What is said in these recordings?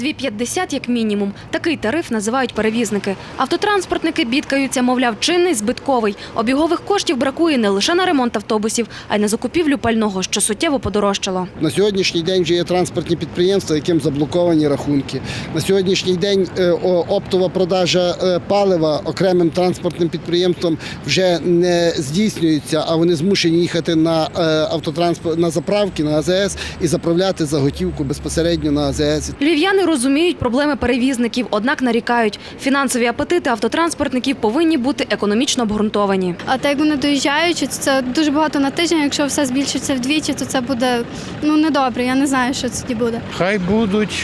2,50 як мінімум. Такий тариф називають перевізники. Автотранспортники бідкаються, мовляв, чинний збитковий. Обігових коштів бракує не лише на ремонт автобусів, а й на закупівлю пального, що суттєво подорожчало. На сьогоднішній день вже є транспортні підприємства, яким заблоковані рахунки. На сьогоднішній день е, оптова продажа е, палива окремим транспортним підприємствам вже не здійснюється, а вони змушені їхати на е, автотранспорт на заправки на АЗС і заправляти за готівку безпосередньо на АЗС. Львів'яни розуміють проблеми перевізників, однак нарікають, фінансові апетити автотранспортників повинні бути економічно обґрунтовані. А так як вони доїжджають, це дуже багато на тиждень. Якщо все збільшиться вдвічі, то це буде ну недобре. Я не знаю, що це тоді буде. Хай будуть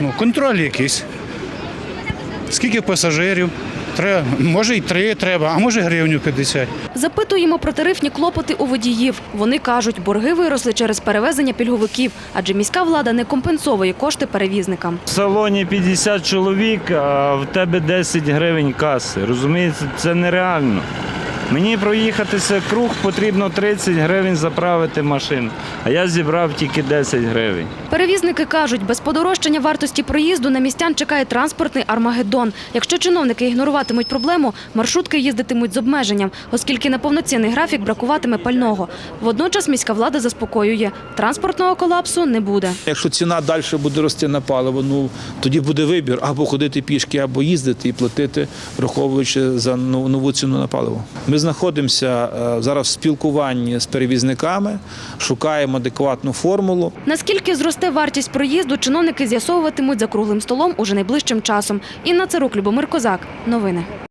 ну, контроль якийсь. Скільки пасажирів? Треба, може й три треба, а може гривню 50. Запитуємо про тарифні клопоти у водіїв. Вони кажуть, борги виросли через перевезення пільговиків, адже міська влада не компенсовує кошти перевізникам. В салоні 50 чоловік, а в тебе 10 гривень каси. Розумієте, це нереально. Мені проїхатися круг потрібно 30 гривень заправити машину, а я зібрав тільки 10 гривень. Перевізники кажуть, без подорожчання вартості проїзду на містян чекає транспортний армагеддон. Якщо чиновники ігноруватимуть проблему, маршрутки їздитимуть з обмеженням, оскільки на повноцінний графік бракуватиме пального. Водночас міська влада заспокоює, транспортного колапсу не буде. Якщо ціна далі буде рости на паливо, ну тоді буде вибір або ходити пішки, або їздити і платити, враховуючи за ну- нову ціну на паливо. Ми знаходимося е, зараз в спілкуванні з перевізниками, шукаємо адекватну формулу. Наскільки зросте вартість проїзду, чиновники з'ясовуватимуть за круглим столом уже найближчим часом. Інна Царук, Любомир Козак. Новини.